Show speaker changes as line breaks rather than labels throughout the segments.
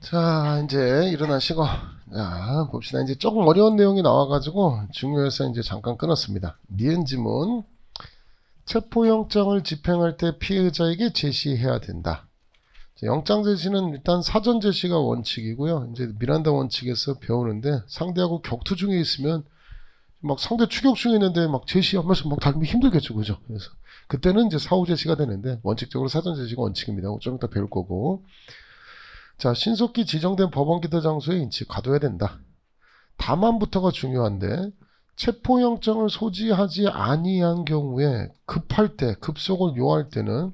자, 이제 일어나시고, 자, 봅시다. 이제 조금 어려운 내용이 나와가지고, 중요해서 이제 잠깐 끊었습니다. 니은 지문. 체포영장을 집행할 때 피해자에게 제시해야 된다. 자, 영장 제시는 일단 사전 제시가 원칙이고요. 이제 미란다 원칙에서 배우는데, 상대하고 격투 중에 있으면, 막 상대 추격 중에 있는데 막 제시하면서 막 달면 힘들겠죠. 그죠? 그래서, 그때는 이제 사후 제시가 되는데, 원칙적으로 사전 제시가 원칙입니다. 좀 이따 배울 거고. 자, 신속히 지정된 법원 기대 장소에 인치 가둬야 된다. 다만부터가 중요한데 체포영장을 소지하지 아니한 경우에 급할 때, 급속을 요할 때는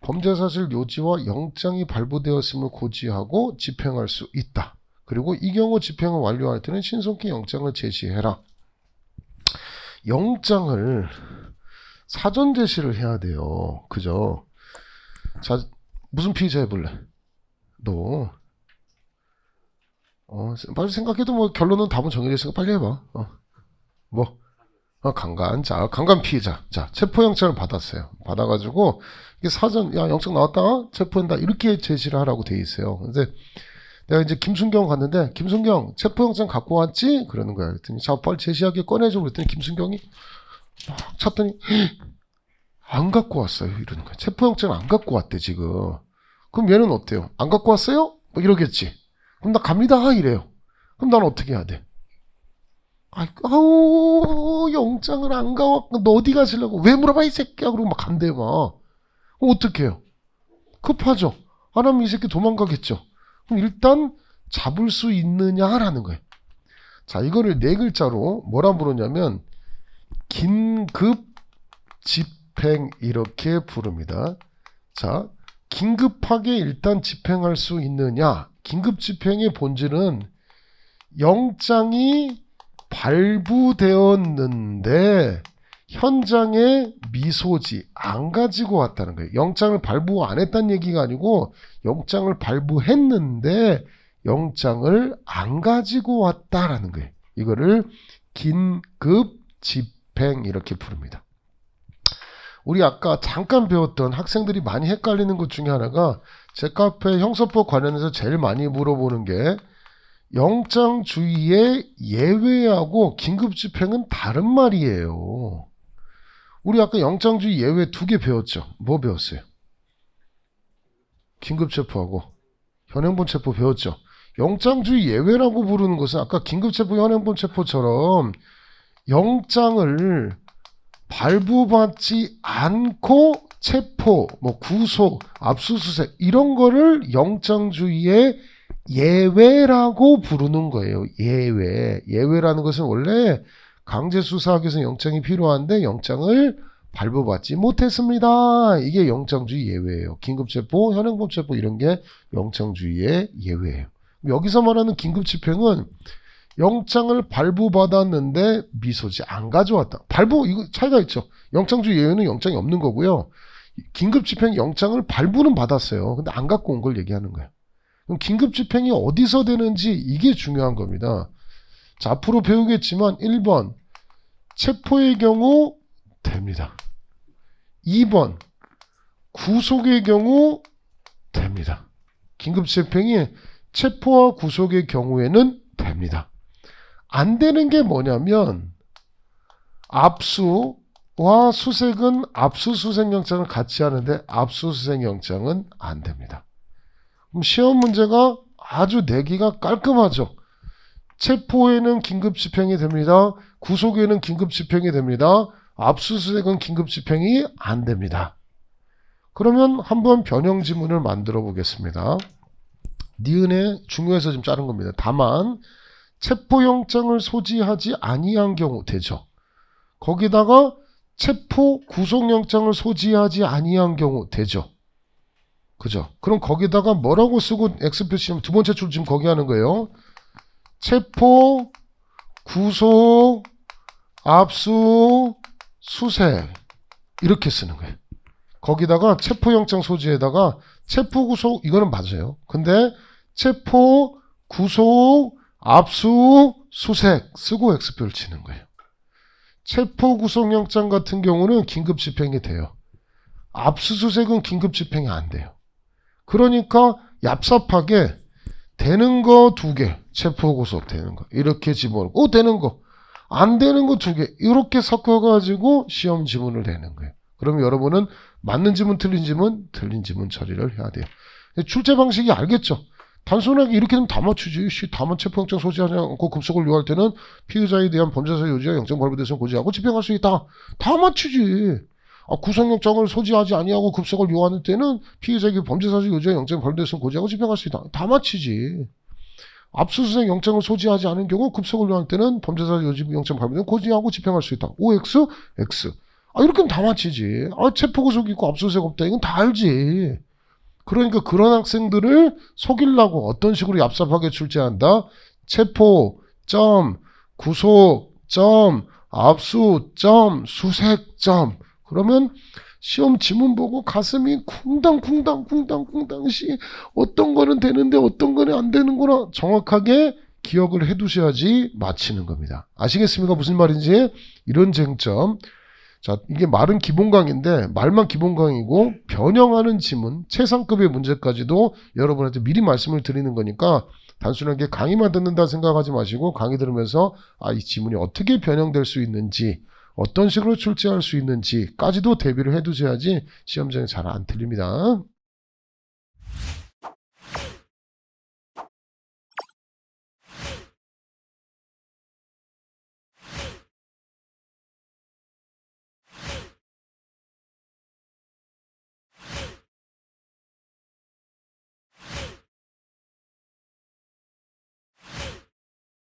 범죄 사실 요지와 영장이 발부되었음을 고지하고 집행할 수 있다. 그리고 이 경우 집행을 완료할 때는 신속히 영장을 제시해라. 영장을 사전 제시를 해야 돼요. 그죠? 자, 무슨 피의자 해볼래? 너, 어, 빨리 생각해도 뭐 결론은 답은 정해져 있으니까 빨리 해봐. 어, 뭐, 어, 강간. 자, 강간 피해자. 자, 체포영장을 받았어요. 받아가지고, 이게 사전, 야, 영장 나왔다? 체포한다. 이렇게 제시를 하라고 돼 있어요. 근데 내가 이제 김순경 갔는데, 김순경, 체포영장 갖고 왔지? 그러는 거야. 그랬더니, 자, 빨리 제시하게 꺼내줘. 그랬더니, 김순경이 막 찾더니, 안 갖고 왔어요. 이러는 거야. 체포영장을 안 갖고 왔대, 지금. 그럼 얘는 어때요? 안 갖고 왔어요? 뭐 이러겠지. 그럼 나 갑니다. 이래요. 그럼 난 어떻게 해야 돼? 아이, 아우, 영장을 안 가왔고, 너 어디 가시려고? 왜 물어봐, 이 새끼야? 그러고 막 간대요, 막. 어떡해요? 급하죠? 안 하면 이 새끼 도망가겠죠? 그럼 일단 잡을 수 있느냐라는 거예요. 자, 이거를 네 글자로 뭐라 부르냐면, 긴급 집행, 이렇게 부릅니다. 자, 긴급하게 일단 집행할 수 있느냐? 긴급 집행의 본질은 영장이 발부되었는데 현장에 미소지 안 가지고 왔다는 거예요. 영장을 발부 안 했다는 얘기가 아니고 영장을 발부했는데 영장을 안 가지고 왔다라는 거예요. 이거를 긴급 집행 이렇게 부릅니다. 우리 아까 잠깐 배웠던 학생들이 많이 헷갈리는 것 중에 하나가 제 카페 형사법 관련해서 제일 많이 물어보는 게 영장 주의의 예외하고 긴급 집행은 다른 말이에요. 우리 아까 영장 주의 예외 두 개 배웠죠. 뭐 배웠어요? 긴급 체포하고 현행본 체포 배웠죠. 영장주의 예외라고 부르는 것은 아까 긴급체포 현행본 체포처럼 영장을 발부받지 않고 체포, 뭐 구속, 압수수색 이런 거를 영장주의의 예외라고 부르는 거예요. 예외. 예외라는 것은 원래 강제 위해서 영장이 필요한데 영장을 발부받지 못했습니다. 이게 영장주의 예외예요. 긴급체포, 현행범체포 이런 게 영장주의의 예외예요. 여기서 말하는 긴급집행은 영장을 발부받았는데 미소지 안 가져왔다. 발부 이거 차이가 있죠. 영장주의 예외는 영장이 없는 거고요. 긴급집행 영장을 발부는 받았어요. 근데 안 갖고 온 걸 얘기하는 거예요. 그럼 긴급집행이 어디서 되는지 이게 중요한 겁니다. 자, 앞으로 배우겠지만 1번 체포의 경우 됩니다. 2번 구속의 경우 됩니다. 긴급집행이 체포와 구속의 경우에는 됩니다. 안 되는 게 뭐냐면 압수와 수색은 압수수색 영장을 같이 하는데 압수수색 영장은 안 됩니다. 그럼 시험 문제가 아주 내기가 깔끔하죠. 체포에는 긴급 집행이 됩니다. 구속에는 긴급 집행이 됩니다. 압수수색은 긴급 집행이 안 됩니다. 그러면 한번 변형 지문을 만들어 보겠습니다. 니은에 중요해서 좀 자른 겁니다. 다만 체포영장을 소지하지 아니한 경우 되죠. 거기다가 체포 구속영장을 소지하지 아니한 경우 되죠. 그죠? 그럼 거기다가 뭐라고 쓰고 X 표시하면 두 번째 줄 지금 거기 하는 거예요. 체포, 구속, 압수, 수색 이렇게 쓰는 거예요. 거기다가 체포영장 소지에다가 체포, 구속 이거는 맞아요. 근데 체포, 구속, 압수, 수색 쓰고 X표를 치는 거예요. 체포 구속영장 같은 경우는 긴급 집행이 돼요. 압수수색은 긴급 집행이 안 돼요. 그러니까 얍삽하게 되는 거 두 개, 체포 구속 되는 거 이렇게 집어넣고 어, 되는 거, 안 되는 거 두 개 이렇게 섞어가지고 시험 지문을 내는 거예요. 그럼 여러분은 맞는 지문, 틀린 지문, 틀린 지문 처리를 해야 돼요. 출제 방식이 알겠죠? 단순하게 이렇게 되면 다 맞추지. 씨, 다만 체포영장 소지하지 않고 급속을 요할 때는 피의자에 대한 범죄사 요지와 영장 발부돼서 고지하고 집행할 수 있다. 다 맞추지. 아, 구속영장을 소지하지 아니하고 급속을 요하는 때는 피의자에게 범죄사실 요지와 영장 발부돼서 고지하고 집행할 수 있다. 다 맞히지. 압수수색 영장을 소지하지 않은 경우 급속을 요할 때는 범죄사 요지 영장 발부돼서 고지하고 집행할 수 있다. OX, X. 아, 이렇게 하면 다 맞히지. 아, 체포구속 있고 압수수색 없다. 이건 다 알지. 그러니까 그런 학생들을 속이려고 어떤 식으로 얍삽하게 출제한다? 체포, 점, 구속, 점, 압수, 점, 수색, 점. 그러면 시험 지문 보고 가슴이 쿵당쿵당 쿵당쿵당시 어떤 거는 되는데 어떤 거는 안 되는구나 정확하게 기억을 해두셔야지 맞히는 겁니다. 아시겠습니까? 무슨 말인지? 이런 쟁점. 자, 이게 말은 기본강인데 말만 기본강이고 변형하는 지문, 최상급의 문제까지도 여러분한테 미리 말씀을 드리는 거니까 단순하게 강의만 듣는다 생각하지 마시고 강의 들으면서 아, 이 지문이 어떻게 변형될 수 있는지 어떤 식으로 출제할 수 있는지까지도 대비를 해두셔야지 시험장에 잘 안 틀립니다.